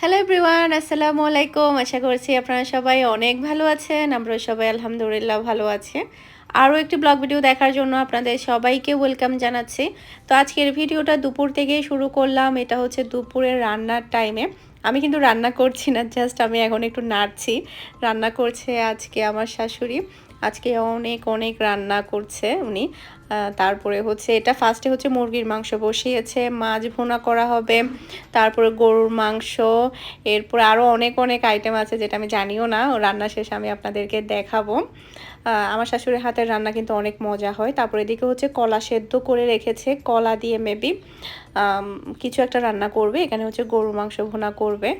Hello everyone আসসালামু আলাইকুম আশা করছি আপনারা সবাই অনেক ভালো আছেন। আমরা সবাই আলহামদুলিল্লাহ ভালো আছি। আরও একটি ব্লগ ভিডিও দেখার জন্য আপনাদের সবাইকে ওয়েলকাম জানাচ্ছি। তো আজকের ভিডিওটা দুপুর থেকেই শুরু করলাম। এটা হচ্ছে দুপুরের রান্নার টাইমে। আমি কিন্তু রান্না করছি না, জাস্ট আমি এখন একটু নাড়ছি। রান্না করছে আজকে আমার শাশুড়ি। আজকে অনেক অনেক রান্না করছে উনি। তারপরে হচ্ছে, এটা ফার্স্টে হচ্ছে মুরগির মাংস বসিয়েছে, মাছ ভুনা করা হবে, তারপরে গরুর মাংস, এরপর আরও অনেক অনেক আইটেম আছে যেটা আমি জানিও না, রান্না শেষে আমি আপনাদেরকে দেখাবো। আমার শাশুড়ির হাতের রান্না কিন্তু অনেক মজা হয়। তারপরে এদিকে হচ্ছে কলা সেদ্ধ করে রেখেছে। কলা দিয়ে মেবি কিছু একটা রান্না করবে। এখানে হচ্ছে গরুর মাংস ভুনা করবে।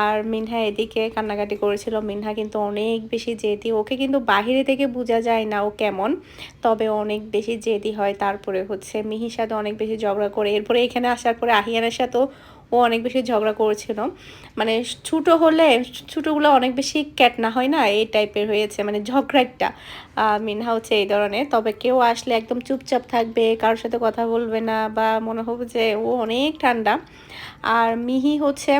আর মিনহা এদিকে কান্নাকাটি করেছিল। মিনহা কিন্তু অনেক বেশি জেদি। ওকে কিন্তু বাহিরে থেকে বোঝা যায় না ও কেমন, তবে অনেক বেশি জেদি হয়। তারপরে হচ্ছে মিহির সাথে অনেক বেশি ঝগড়া করে। এরপরে এখানে আসার পরে আহিয়ানের সাথেও ও অনেক বেশি ঝগড়া করেছিল। মানে ছোটো হলে, ছোটোগুলো অনেক বেশি ক্যাট না হয় না? এই টাইপের হয়েছে মানে ঝগড়াটা মিনহা হচ্ছে এই ধরনের। তবে কেউ আসলে একদম চুপচাপ থাকবে, কারোর সাথে কথা বলবে না, বা মনে হবে যে ও অনেক ঠান্ডা। আর মিহি হচ্ছে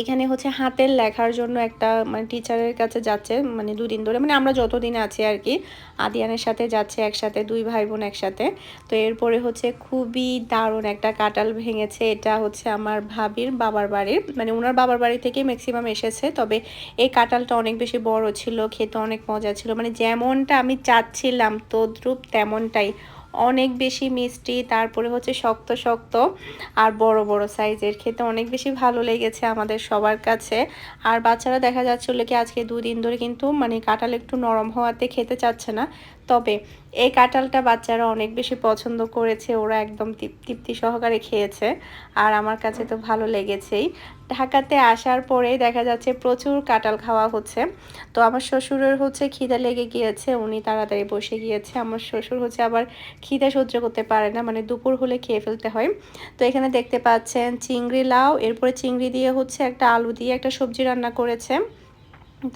এখানে হচ্ছে হাতের লেখার জন্য একটা মানে টিচারের কাছে যাচ্ছে মানে দুদিন ধরে মানে আমরা যতদিন আছি আর কি, আদিয়ানের সাথে যাচ্ছে একসাথে, দুই ভাই বোন একসাথে। তো এরপরে হচ্ছে খুবই দারুণ একটা কাটাল ভেঙেছে, এটা হচ্ছে আমার ভাবির বাবার বাড়ির মানে ওনার বাবার বাড়ি থেকে ম্যাক্সিমাম এসেছে, তবে এই কাঁঠালটা অনেক বেশি বড় ছিল, খেতে অনেক মজা ছিল মানে যেমনটা আমি চাচ্ছিলাম, তদ্রুপ তেমনটাই। অনেক বেশি মিষ্টি, তারপরে হচ্ছে শক্ত শক্ত আর বড় বড় সাইজের। খেতে অনেক বেশি ভালো লেগেছে আমাদের সবার কাছে। আর বাচ্চারা দেখা যাচ্ছিল কি আজকে দুদিন ধরে কিন্তু মানে কাঁঠাল একটু নরম হওয়াতে খেতে চাচ্ছে না। তবে এই কাঁঠালটা বাচ্চারা অনেক বেশি পছন্দ করেছে, ওরা একদম তৃপ- তৃপ্তি সহকারে খেয়েছে। আর আমার কাছে তো ভালো লেগেছেই। ঢাকাতে আসার পরে দেখা যাচ্ছে প্রচুর কাঁঠাল খাওয়া হচ্ছে। তো আমার শ্বশুরের হচ্ছে খিদে লেগে গিয়েছে, উনি তাড়াতাড়ি বসে গিয়েছে। আমার শ্বশুর হচ্ছে আবার খিদে সহ্য করতে পারে না মানে দুপুর হলে খেয়ে ফেলতে হয়। তো এখানে দেখতে পাচ্ছেন চিংড়ি লাউ, এরপরে চিংড়ি দিয়ে হচ্ছে একটা আলু দিয়ে একটা সবজি রান্না করেছে।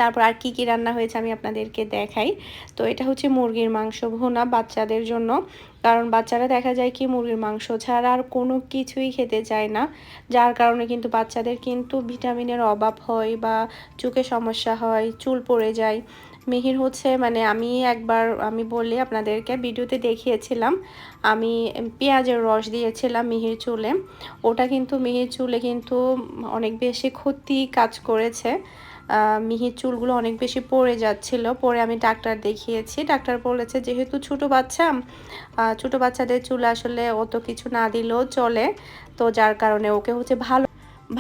তারপর আর কি কি রান্না হয়েছে আমি আপনাদেরকে দেখাই। তো এটা হচ্ছে মুরগির মাংস ভুনা বাচ্চাদের জন্য। কারণ বাচ্চারা দেখা যায় কি, মুরগির মাংস ছাড়া আর কোনো কিছুই খেতে চায় না। যার কারণে কিন্তু বাচ্চাদের কিন্তু ভিটামিনের অভাব হয় বা চোখে সমস্যা হয়, চুল পড়ে যায়। মিহির হচ্ছে মানে আমি একবার, আমি বলি আপনাদেরকে ভিডিওতে দেখিয়েছিলাম, আমি পেঁয়াজের রস দিয়েছিলাম মিহির চুলে। ওটা কিন্তু, মিহির চুলে কিন্তু অনেক বেশি ক্ষতি কাজ করেছে। মিহির চুলগুলো অনেক বেশি পড়ে যাচ্ছিল। পরে আমি ডাক্তার দেখিয়েছি। ডাক্তার বলেছে, যেহেতু ছোট বাচ্চা ছোট বাচ্চাদের চুল আসলে অত কিছু না দিলেও চলে। তো যার কারণে ওকে হচ্ছে ভালো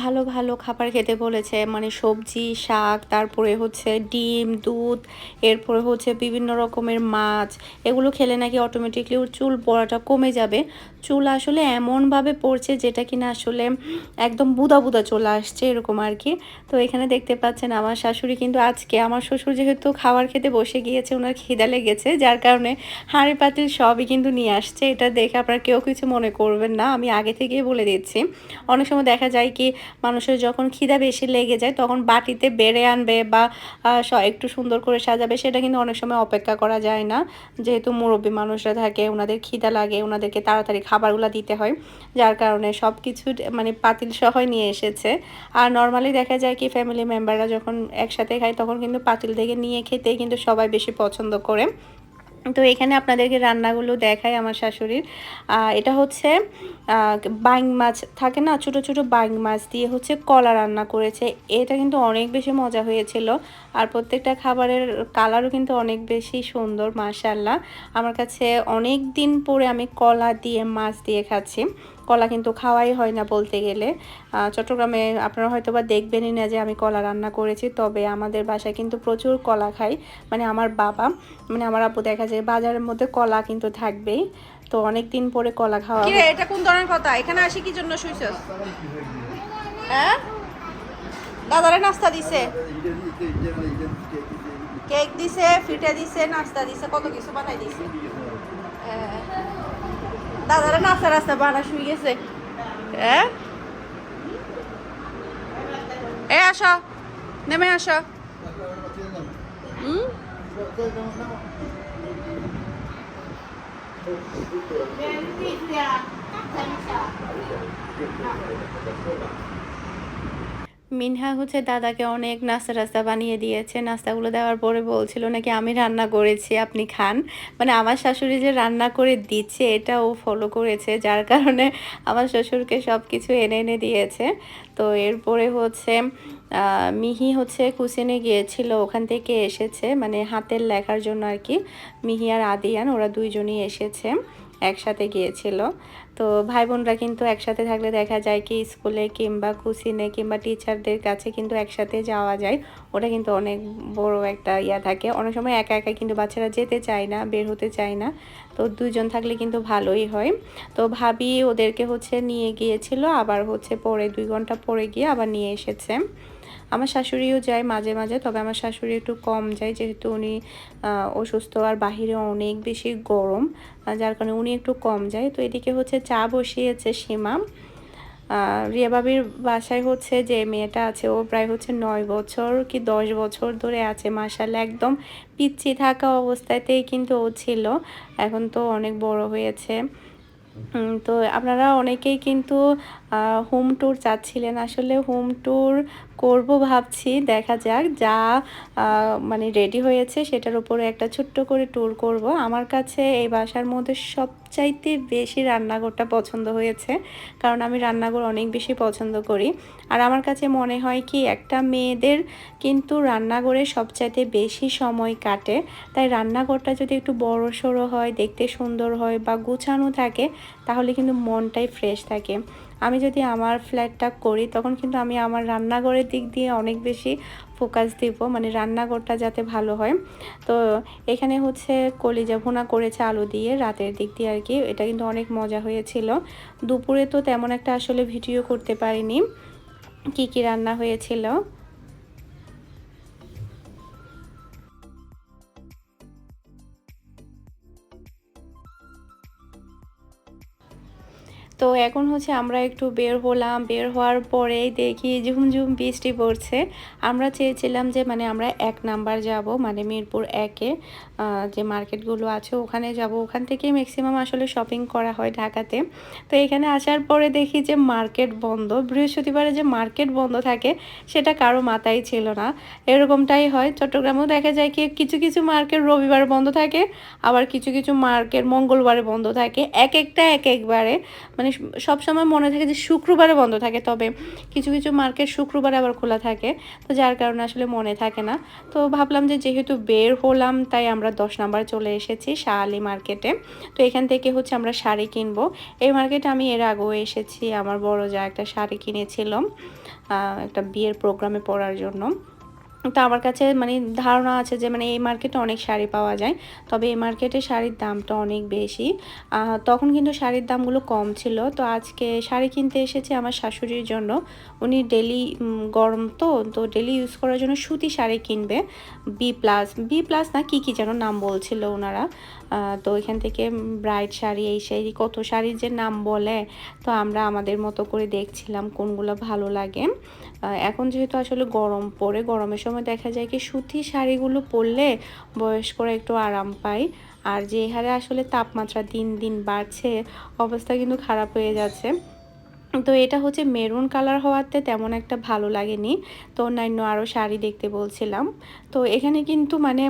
ভালো ভালো খাবার খেতে বলেছে। মানে সবজি, শাক, তারপরে হচ্ছে ডিম, দুধ, এরপরে হচ্ছে বিভিন্ন রকমের মাছ। এগুলো খেলে নাকি অটোমেটিকলি ওর চুল পড়াটা কমে যাবে। চুল আসলে এমনভাবে পড়ছে যেটা কিনা আসলে একদম বুদা বুদা চলে আসছে এরকম আর কি। তো এখানে দেখতে পাচ্ছেন আমার শাশুড়ি কিন্তু আজকে আমার শ্বশুর যেহেতু খাবার খেতে বসে গিয়েছে ওনার খিদা লেগেছে, যার কারণে হাঁড়ি পাতিল সবই কিন্তু নিয়ে আসছে। এটা দেখে আপনারা কেউ কিছু মনে করবেন না, আমি আগে থেকেই বলে দিচ্ছি। অনেক সময় দেখা যায় কি, মানুষের যখন খিদা বেশি লেগে যায় তখন বাটিতে বেড়ে আনবে বা একটু সুন্দর করে সাজাবে, সেটা কিন্তু অনেক সময় অপেক্ষা করা যায় না। যেহেতু মুরব্বী মানুষরা থাকে ওনাদের খিদা লাগে ওনাদেরকে তাড়াতাড়ি খাবারগুলো দিতে হয়, যার কারণে সব কিছু মানে পাতিল সহই নিয়ে এসেছে। আর নর্মালি দেখা যায় কি ফ্যামিলি মেম্বাররা যখন একসাথে খায়, তখন কিন্তু পাতিল থেকে নিয়ে খেতে কিন্তু সবাই বেশি পছন্দ করে। তো এখানে আপনাদেরকে রান্নাগুলো দেখাই আমার শাশুড়ির। এটা হচ্ছে বাইং মাছ, থাকে না? ছোট ছোট বাইং মাছ দিয়ে হচ্ছে কলা রান্না করেছে। এটা কিন্তু অনেক বেশি মজা হয়েছিল। আর প্রত্যেকটা খাবারের কালারও কিন্তু অনেক বেশি সুন্দর মাশাল্লাহ আমার কাছে অনেক দিন পরে আমি কলা দিয়ে মাছ দিয়ে খাচ্ছি। কলা কিন্তু খাওয়াই হয় না বলতে গেলে। চট্টগ্রামে আপনারা হয়তো বা দেখবেনই না যে আমি কলা রান্না করেছি তবে আমাদের বাসায় কিন্তু প্রচুর কলা খাই। মানে আমার বাবা মানে আমার আপু দেখা যায় বাজারের মধ্যে কলা কিন্তু থাকবেই। তো অনেক দিন পরে কলা খাওয়া এটা কোন ধরনের কথা? এখানে আসি কি জন্য শুইছস? হ্যাঁ? দাদারে নাস্তা দিছে। কেক দিছে ফিটে দিছে নাস্তা দিছে কত কিছু বানাই দিছে। হ্যাঁ। দাদারে নাস্তা রাস্তা বানা শুই গেছে। হ্যাঁ এ আসো। নেমে আসো। মিনহা হচ্ছে দাদাকে অনেক নাস্তা টাস্তা বানিয়ে দিয়েছে। নাস্তাগুলো দেওয়ার পরে বলছিল নাকি, আমি রান্না করেছি, আপনি খান। মানে আমার শাশুড়ি যে রান্না করে দিচ্ছে, এটা ও ফলো করেছে। যার কারণে আমার শ্বশুরকে সব কিছু এনে এনে দিয়েছে। তো এরপরে হচ্ছে মিহি হচ্ছে কুসিনে গিয়েছিল, ওখান থেকে এসেছে। মানে হাতের লেখার জন্য আর কি। মিহি আর আদিয়ান, ওরা দুইজনই এসেছে। একসাথে গিয়েছিল। তো ভাই বোনরা কিন্তু একসাথে থাকলে দেখা যায় কি স্কুলে কিংবা কুসিনে কিংবা টিচারদের কাছে কিন্তু একসাথে যাওয়া যায়। ওটা কিন্তু অনেক বড় একটা ইয়া থাকে। অনেক সময় একা একা কিন্তু বাচ্চারা যেতে চায় না, বের হতে চায় না। তো দুজন থাকলে কিন্তু ভালোই হয়। তো ভাবি ওদেরকে হচ্ছে নিয়ে গিয়েছিল। আবার হচ্ছে পরে দুই ঘণ্টা পরে গিয়ে আবার নিয়ে এসেছে। আমার শাশুড়িও যায় মাঝে মাঝে তবে আমার শাশুড়ি একটু কম যায় যেহেতু উনি অসুস্থ আর বাহিরে অনেক বেশি গরম যার কারণে উনি একটু কম যায়। তো এদিকে হচ্ছে চা বসিয়েছে সীমা। আহ, রিয়া বাবির বাসায় হচ্ছে যে মেয়েটা আছে ও প্রায় হচ্ছে নয় বছর কি দশ বছর ধরে আছে মাসাল্লাহ একদম পিচ্ছি থাকা অবস্থাতেই কিন্তু ও ছিল। এখন তো অনেক বড় হয়েছে। তো আপনারা অনেকেই কিন্তু হোম ট্যুর চাচ্ছিলেন। আসলে হোম ট্যুর করব ভাবছি, দেখা যাক যা মানে রেডি হয়েছে সেটার উপরে একটা ছোট্ট করে ট্যুর করব। আমার কাছে এই বাসার মধ্যে সবচাইতে বেশি রান্নাঘরটা পছন্দ হয়েছে, কারণ আমি রান্নাঘর অনেক বেশি পছন্দ করি। আর আমার কাছে মনে হয় কি, একটা মেয়েদের কিন্তু রান্নাঘরে সবচাইতে বেশি সময় কাটে। তাই রান্নাঘরটা যদি একটু বড় সড়ো হয়, দেখতে সুন্দর হয় বা গুছানো থাকে, তাহলে কিন্তু মনটাই ফ্রেশ থাকে। আমি যদি আমার ফ্ল্যাটটা করি, তখন কিন্তু আমি আমার রান্নাঘরের দিক দিয়ে অনেক বেশি ফোকাস দিব মানে রান্নাঘরটা যাতে ভালো হয়। তো এখানে হচ্ছে কলিজা ভুনা করেছে আলু দিয়ে রাতের দিক দিয়ে আর কি, এটা কিন্তু অনেক মজা হয়েছিল। দুপুরে তো তেমন একটা আসলে ভিডিও করতে পারিনি, কি কি রান্না হয়েছিল। তো এখন হচ্ছে আমরা একটু বের হলাম। বের হওয়ার পরেই দেখি ঝুমঝুম বৃষ্টি পড়ছে। আমরা চেয়েছিলাম যে মানে আমরা এক নাম্বার যাব মানে মিরপুর একে যে মার্কেটগুলো আছে ওখানে যাব। ওখান থেকেই ম্যাক্সিমাম আসলে শপিং করা হয় ঢাকাতে। তো এখানে আসার পরে দেখি যে মার্কেট বন্ধ। বৃহস্পতিবারে যে মার্কেট বন্ধ থাকে সেটা কারও মাথায় ছিল না। এরকমটাই হয়। চট্টগ্রামেও দেখা যায় কি কিছু কিছু মার্কেট রবিবার বন্ধ থাকে, আবার কিছু কিছু মার্কেট মঙ্গলবারে বন্ধ থাকে। এক একটা এক একবারে। মানে সব সময় মনে থাকে যে শুক্রবারে বন্ধ থাকে, তবে কিছু কিছু মার্কেট শুক্রবারে আবার খোলা থাকে, তো যার কারণে আসলে মনে থাকে না। তো ভাবলাম যে যেহেতু বের হলাম, তাই আমরা দশ নাম্বার চলে এসেছি শাহালি মার্কেটে। তো এখান থেকে হচ্ছে আমরা শাড়ি কিনবো। এই মার্কেটে আমি এর আগেও এসেছি, আমার বড় যা একটা শাড়ি কিনেছিলাম একটা বিয়ের প্রোগ্রামে পরার জন্য। তো আমার কাছে মানে ধারণা আছে যে মানে এই মার্কেটে অনেক শাড়ি পাওয়া যায়। তবে এই মার্কেটে শাড়ির দামটা অনেক বেশি। তখন কিন্তু শাড়ির দামগুলো কম ছিল। তো আজকে শাড়ি কিনতে এসেছে আমার শাশুড়ির জন্য। উনি ডেলি গরম তো তো ডেলি ইউজ করার জন্য সুতি শাড়ি কিনবে। বি প্লাস বি প্লাস না কী কী যেন নাম বলছিল ওনারা তো এখান থেকে ব্রাইট শাড়ি, এই শাড়ি, কত শাড়ির যে নাম বলে, তো আমরা আমাদের মতো করে দেখছিলাম কোনগুলো ভালো লাগে। এখন যেহেতু আসলে গরম পড়ে গরমের সময় দেখা যায় কি সুতি শাড়িগুলো পরলে বয়স্করা একটু আরাম পায়। আর যে হারে আসলে তাপমাত্রা দিন দিন বাড়ছে, অবস্থা কিন্তু খারাপ হয়ে যাচ্ছে। তো এটা হচ্ছে মেরুন কালার হওয়াতে তেমন একটা ভালো লাগেনি। তো অন্যান্য আরও শাড়ি দেখতে বলছিলাম। তো এখানে কিন্তু মানে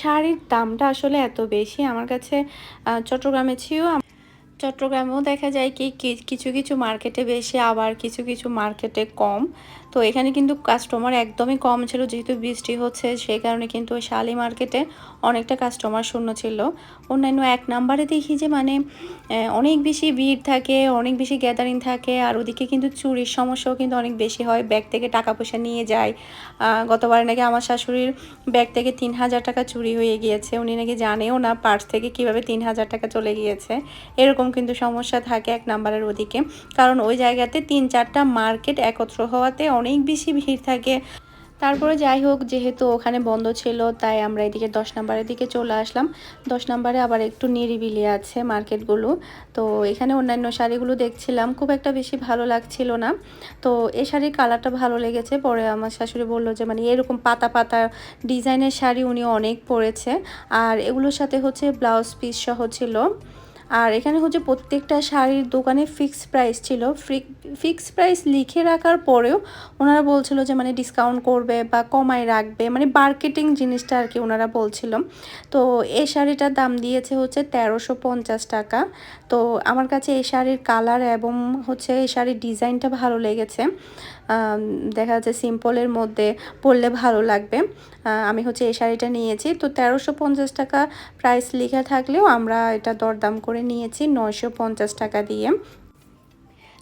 শাড়ির দামটা আসলে এত বেশি। আমার কাছে চট্টগ্রামে ছিল চট্টগ্রামেও দেখা যায় কি কিছু কিছু মার্কেটে বেশি আবার কিছু কিছু মার্কেটে কম। তো এখানে কিন্তু কাস্টমার একদমই কম ছিল, যেহেতু বৃষ্টি হচ্ছে, সেই কারণে কিন্তু শালি মার্কেটে অনেকটা কাস্টমার শূন্য ছিল। অন্যান্য এক নাম্বারে দেখি যে মানে অনেক বেশি ভিড় থাকে, অনেক বেশি গ্যাদারিং থাকে, আর ওদিকে কিন্তু চুরির সমস্যাও কিন্তু অনেক বেশি হয়। ব্যাগ থেকে টাকা পয়সা নিয়ে যায়। গতবার নাকি আমার শাশুড়ির ব্যাগ থেকে তিন হাজার টাকা চুরি হয়ে গিয়েছে। উনি নাকি জানেও না পার্স থেকে কীভাবে তিন হাজার টাকা চলে গিয়েছে। এরকম কিন্তু সমস্যা থাকে এক নাম্বারের ওদিকে। কারণ ওই জায়গাতে তিন চারটা মার্কেট একত্র হওয়াতে অনেক বেশি ভিড় থাকে। তারপরে যাই হোক, যেহেতু ওখানে বন্ধ ছিল, তাই আমরা এদিকে দশ নাম্বারের দিকে চলে আসলাম। দশ নাম্বারে আবার একটু নিরিবিলি আছে মার্কেটগুলো। তো এখানে অন্যান্য শাড়িগুলো দেখছিলাম, খুব একটা বেশি ভালো লাগছিল না। তো এই শাড়ির কালারটা ভালো লেগেছে। পরে আমার শাশুড়ি বলল যে মানে এরকম পাতা পাতা ডিজাইনের শাড়ি উনি অনেক পরেছে। আর এগুলোর সাথে হচ্ছে ব্লাউজ পিস সহ ছিল। আর এখানে হচ্ছে প্রত্যেকটা শাড়ির দোকানে ফিক্সড প্রাইস ছিল। ফিক্সড প্রাইস লিখে রাখার পরেও ওনারা বলছিল যে মানে ডিসকাউন্ট করবে বা কমায় রাখবে মানে মার্কেটিং জিনিসটা আর কি ওনারা বলছিল। তো এই শাড়িটার দাম দিয়েছে হচ্ছে তেরোশো পঞ্চাশ টাকা। তো আমার কাছে এই শাড়ির কালার এবং হচ্ছে এই শাড়ির ডিজাইনটা ভালো লেগেছে। দেখা যাচ্ছে সিম্পলের মধ্যে পরলে ভালো লাগবে। আমি হচ্ছে এই শাড়িটা নিয়েছি। তো তেরোশো পঞ্চাশ টাকা প্রাইস লেখা থাকলেও আমরা এটা দরদাম করে নিয়েছি নয়শো পঞ্চাশ টাকা দিয়ে।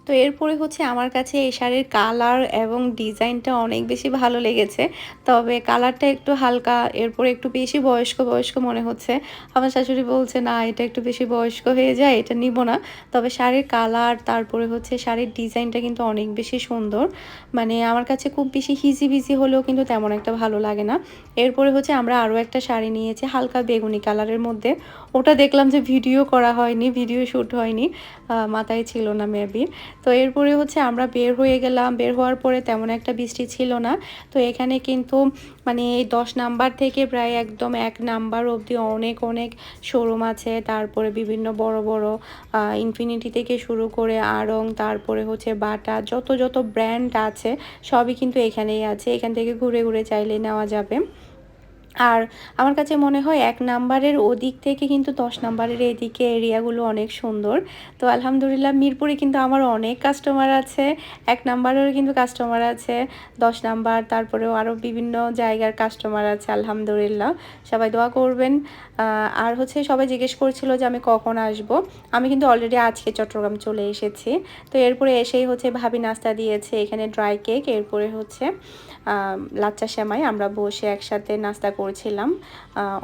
তো এরপরে হচ্ছে আমার কাছে এই শাড়ির কালার এবং ডিজাইনটা অনেক বেশি ভালো লেগেছে। তবে কালারটা একটু হালকা, এরপরে একটু বেশি বয়স্ক বয়স্ক মনে হচ্ছে। আমার শাশুড়ি বলছে, না, এটা একটু বেশি বয়স্ক হয়ে যায়, এটা নিব না। তবে শাড়ির কালার, তারপরে হচ্ছে শাড়ির ডিজাইনটা কিন্তু অনেক বেশি সুন্দর। মানে আমার কাছে খুব বেশি হিজি বিজি হলেও কিন্তু তেমন একটা ভালো লাগে না। এরপরে হচ্ছে আমরা আরও একটা শাড়ি নিয়েছি, হালকা বেগুনি কালারের মধ্যে। ওটা দেখলাম যে ভিডিও করা হয়নি, ভিডিও শ্যুট হয়নি। মাথায় ছিল না, মেবি। তো এরপরে হচ্ছে আমরা বের হয়ে গেলাম। বের হওয়ার পরে তেমন একটা বৃষ্টি ছিল না। তো এখানে কিন্তু মানে এই দশ নাম্বার থেকে প্রায় একদম এক নাম্বার অবধি অনেক অনেক শোরুম আছে। তারপরে বিভিন্ন বড় বড় ইনফিনিটি থেকে শুরু করে আড়ং, তারপরে হচ্ছে বাটা, যত যত ব্র্যান্ড আছে, সবই কিন্তু এখানেই আছে। এখান থেকে ঘুরে ঘুরে চাইলে নেওয়া যাবে। আর আমার কাছে মনে হয় এক নাম্বারের ওদিক থেকে কিন্তু দশ নাম্বারের এদিকে এরিয়াগুলো অনেক সুন্দর। তো আলহামদুলিল্লাহ মিরপুরে কিন্তু আমার অনেক কাস্টমার আছে, এক নাম্বারেরও কিন্তু কাস্টমার আছে, দশ নাম্বার, তারপরেও আরও বিভিন্ন জায়গার কাস্টমার আছে, আলহামদুলিল্লাহ। সবাই দোয়া করবেন। আর হচ্ছে সবাই জিজ্ঞেস করছিল যে আমি কখন আসব। আমি কিন্তু অলরেডি আজকে চট্টগ্রাম চলে এসেছি। তো এরপরে এসেই হচ্ছে ভাবি নাস্তা দিয়েছে, এখানে ড্রাই কেক এরপরে হচ্ছে লাচ্চা সেমাই আমরা বসে একসাথে নাস্তা করছিলাম।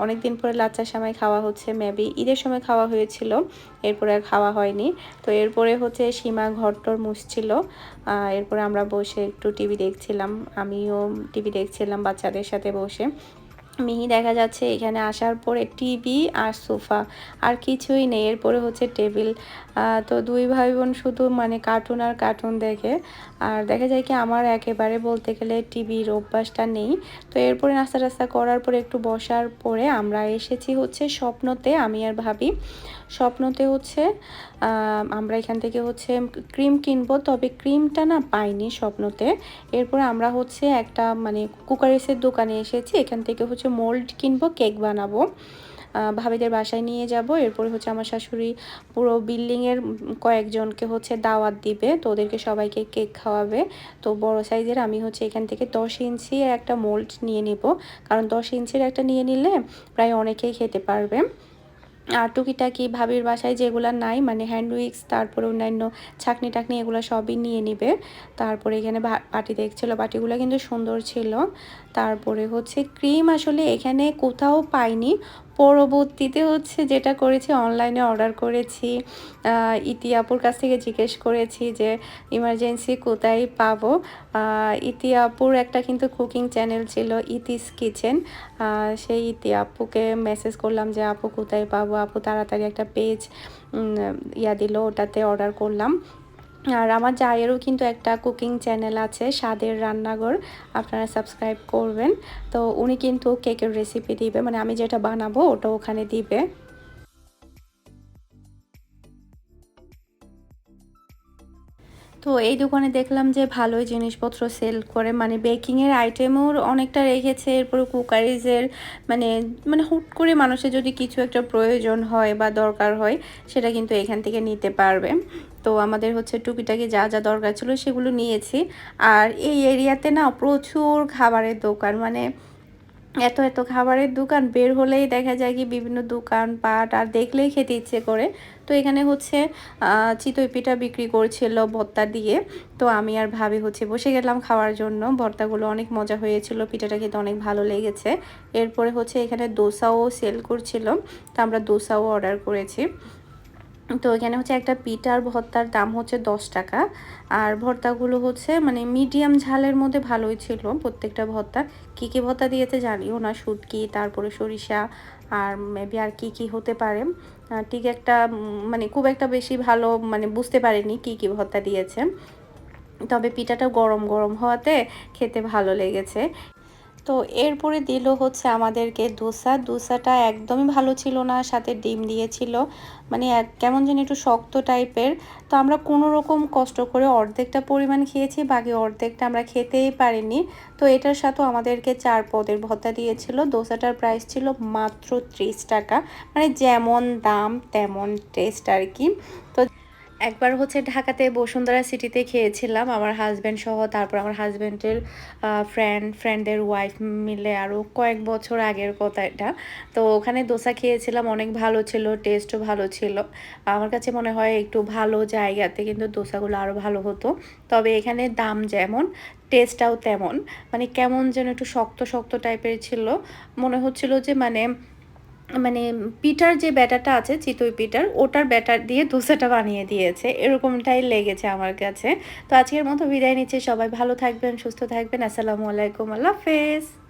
অনেক দিন পরে লাচ্চা সেমাই খাওয়া হচ্ছে মেবি ঈদের সময় খাওয়া হয়েছিল, এরপরে আর খাওয়া হয়নি। তো এরপরে হচ্ছে সীমা ঘরটর মুছছিল এরপরে আমরা বসে একটু টিভি দেখছিলাম, আমিও টিভি দেখছিলাম বাচ্চাদের সাথে বসে। মিহি দেখা যাচ্ছে এখানে আসার পরে টিভি আর সোফা, আর কিছুই নেই, এরপরে হচ্ছে টেবিল। তো দুই ভাই বোন শুধু মানে কার্টুন আর কার্টুন দেখে আর দেখা যায় কি আমার একেবারে বলতে গেলে টিভির অভ্যাসটা নেই। তো এরপরে নাস্তা টাস্তা করার পরে একটু বসার পরে আমরা এসেছি হচ্ছে স্বপ্নতে, আমি আর ভাবি। স্বপ্নতে হচ্ছে আমরা এখান থেকে হচ্ছে ক্রিম কিনবো, তবে ক্রিমটা না পাইনি স্বপ্নতে। এরপরে আমরা হচ্ছে একটা মানে কুকারেসের দোকানে এসেছি, এখান থেকে হচ্ছে মোল্ড কিনবো, কেক বানাবো। ভাবিদের বাসায় নিয়ে যাব। এরপরে হচ্ছে আমার শাশুড়ি পুরো বিল্ডিংয়ের কয়েকজনকে হচ্ছে দাওয়াত দিবে। তো ওদেরকে সবাইকে কেক খাওয়াবে। তো বড় সাইজের আমি হচ্ছে এখান থেকে দশ ইঞ্চি একটা মোল্ড নিয়ে নিব। কারণ দশ ইঞ্চির একটা নিয়ে নিলে প্রায় অনেকেই খেতে পারবে। আর টুকিটাকি ভাবির বাসায় যেগুলো নাই মানে হ্যান্ড উইক্স তারপরে অন্যান্য ছাকনি টাকনি, এগুলো সবই নিয়ে নিবে। তারপরে এখানে বাটি দেখছিল, বাটিগুলো কিন্তু সুন্দর ছিল। তারপরে হচ্ছে ক্রিম আসলে এখানে কোথাও পাইনি। পরবর্তীতে হচ্ছে যেটা করেছি, অনলাইনে অর্ডার করেছি। ইতি আপুর কাছ থেকে জিজ্ঞেস করেছি যে, ইমার্জেন্সি কোথায় পাবো? ইতি আপুর একটা কিন্তু কুকিং চ্যানেল ছিল, ইতিস কিচেন। সেই ইতি আপুকে মেসেজ করলাম যে, আপু কোথায় পাবো? আপু তাড়াতাড়ি একটা পেজ ইয়া দিল, ওটাতে অর্ডার করলাম। আর আমার জায়েরও কিন্তু একটা কুকিং চ্যানেল আছে, স্বাদের রান্নাঘর। আপনারা সাবস্ক্রাইব করবেন। তো উনি কিন্তু কেকের রেসিপি দিবে মানে আমি যেটা বানাবো ওটা ওখানে দিবে। তো এই দোকানে দেখলাম যে ভালোই জিনিসপত্র সেল করে। মানে বেকিংয়ের আইটেমও অনেকটা রেখেছে, এরপরে কুকারিজের মানে মানে হুট করে মানুষের যদি কিছু একটা প্রয়োজন হয় বা দরকার হয়, সেটা কিন্তু এখান থেকে নিতে পারবে। তো আমাদের হচ্ছে টুকিটাকি যা যা দরকার ছিল সেগুলো নিয়েছি। আর এই এরিয়াতে না প্রচুর খাবারের দোকান। মানে এত এত খাবারের দোকান বের হলেই দেখা যায় কি বিভিন্ন দোকান পাট আর দেখলেই খেতে ইচ্ছে করে। তো এখানে হচ্ছে চিতই পিঠা বিক্রি করছিল ভর্তা দিয়ে। তো আমি আর ভাবি হচ্ছে বসে গেলাম খাওয়ার জন্য। ভর্তাগুলো অনেক মজা হয়েছিল, পিঠাটা খেতে অনেক ভালো লেগেছে। এরপরে হচ্ছে এখানে দোসাও সেল করছিল। তো আমরা দোসাও অর্ডার করেছি। তো এখানে হচ্ছে একটা পিঠার ভর্তার দাম হচ্ছে দশ টাকা। আর ভর্তাগুলো হচ্ছে মানে মিডিয়াম ঝালের মধ্যে ভালোই ছিল প্রত্যেকটা ভর্তা। কী কী ভর্তা দিয়েছে জানিও না, শুটকি, তারপরে সরিষা আর মেবি আর কি কি হতে পারে। ঠিক একটা মানে খুব একটা বেশি ভালো মানে বুঝতে পারিনি কি কি ভর্তা দিয়েছে। তবে পিঠাটা গরম গরম হওয়াতে খেতে ভালো লেগেছে। তো এরপরে দিল হচ্ছে আমাদেরকে দোসা। দোসাটা একদমই ভালো ছিল না, সাথে ডিম দিয়েছিল। মানে কেমন যেন একটু শক্ত টাইপের। তো আমরা কোনো রকম কষ্ট করে অর্ধেকটা পরিমাণ খেয়েছি, বাকি অর্ধেকটা আমরা খেতেই পারিনি। তো এটার সাথেও আমাদেরকে চার পদের ভত্তা দিয়েছিল। দোসাটার প্রাইস ছিল মাত্র ত্রিশ টাকা। মানে যেমন দাম, তেমন টেস্ট আর কি। তো একবার হচ্ছে ঢাকাতে বসুন্ধরা সিটিতে খেয়েছিলাম, আমার হাজব্যান্ড সহ, তারপর আমার হাজব্যান্ডের ফ্রেন্ড ফ্রেন্ডের ওয়াইফ মিলে আরও কয়েক বছর আগের কথা এটা। তো ওখানে দোসা খেয়েছিলাম, অনেক ভালো ছিল টেস্টও ভালো ছিল। আমার কাছে মনে হয় একটু ভালো জায়গাতে কিন্তু দোসাগুলো আরও ভালো হতো। তবে এখানে দাম যেমন টেস্টটাও তেমন। মানে কেমন যেন একটু শক্ত শক্ত টাইপের ছিল। মনে হচ্ছিল যে মানে মানে পিটার যে ব্যাটারটা আছে, চিতই পিটার ওটার ব্যাটার দিয়ে ধোসাটা বানিয়ে দিয়েছে। এরকমটাই লেগেছে আমার কাছে। তো আজকের মতো বিদায় নিচ্ছে। সবাই ভালো থাকবেন, সুস্থ থাকবেন। আসসালামু আলাইকুম। আল্লাহ হাফেজ।